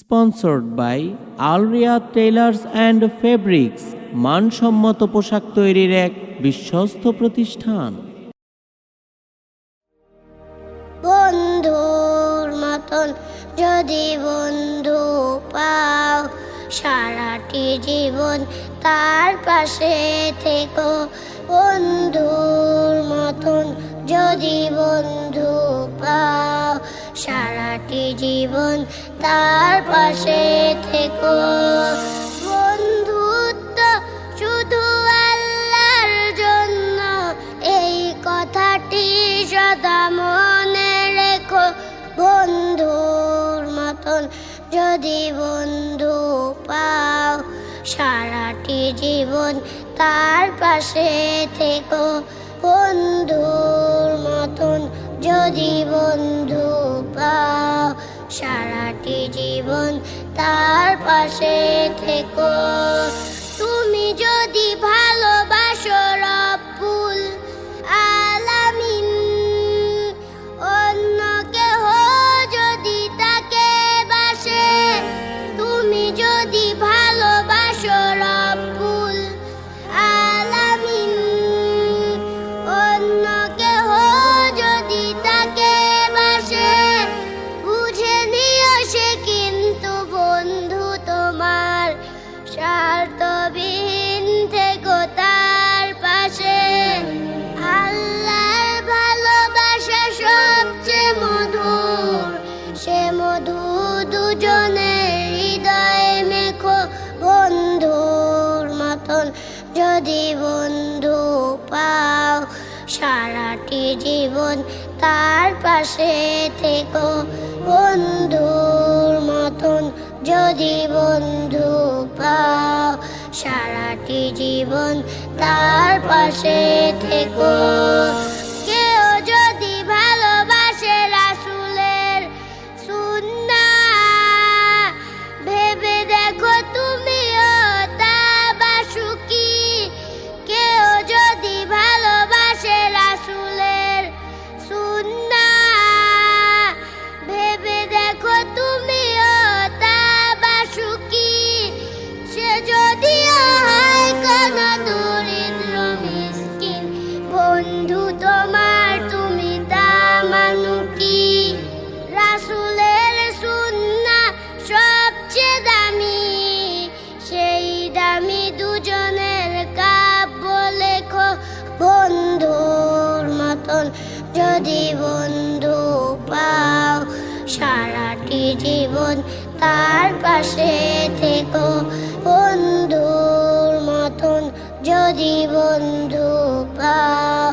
Sponsored by আলরিয়া tailors and fabrics মানসম্মত পোশাক তৈরির এক বিশ্বস্ত প্রতিষ্ঠান। বন্ধুর মতন যদি বন্ধু পাও, সারাটি জীবন তার পাশে থেকো। বন্ধুর মতন যদি বন্ধু পাও, সারাটি জীবন তার পাশে থেকো। বন্ধুত্ব শুধু আল্লাহর জন্য। এই কথাটি সদা মনে রেখো। বন্ধুর মতন যদি বন্ধু পাও, সারাটি জীবন তার পাশে থেকো। বন্ধুর মতন যদি বন্ধু পাও জীবন তার পাশে থেকো। যদি বন্ধু পাও সারাটি জীবন তার পাশে থেকো। বন্ধুর মতন যদি বন্ধু পাও সারাটি জীবন তার পাশে থেকো। যদি বন্ধু পাও সারাটি জীবন তার পাশে থেকো। বন্ধুর মতন যদি বন্ধু পাও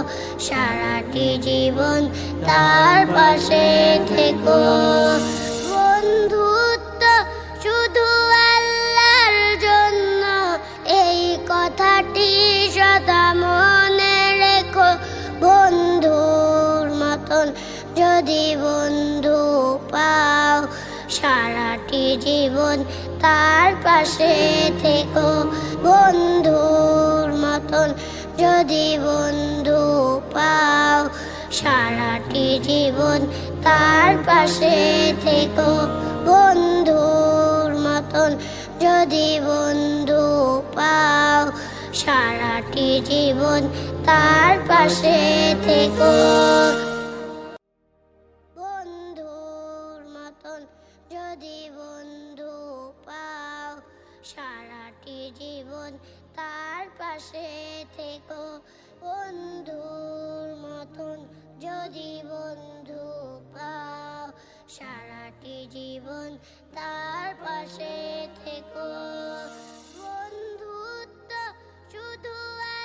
সারাটি জীবন তার পাশে থেকো। মতন যদি বন্ধু পাও সারাটি জীবন তার পাশে থেকো। বন্ধুর মতন যদি বন্ধু পাও সারাটি জীবন তার পাশে থেকো। বন্ধুর মতন যদি বন্ধু পাও সারাটি জীবন তার পাশে থেকো। যদি বন্ধু পাও সারাটি জীবন তার পাশে থেকো। বন্ধুর মতন যদি বন্ধু পাও সারাটি জীবন তার পাশে থেকো।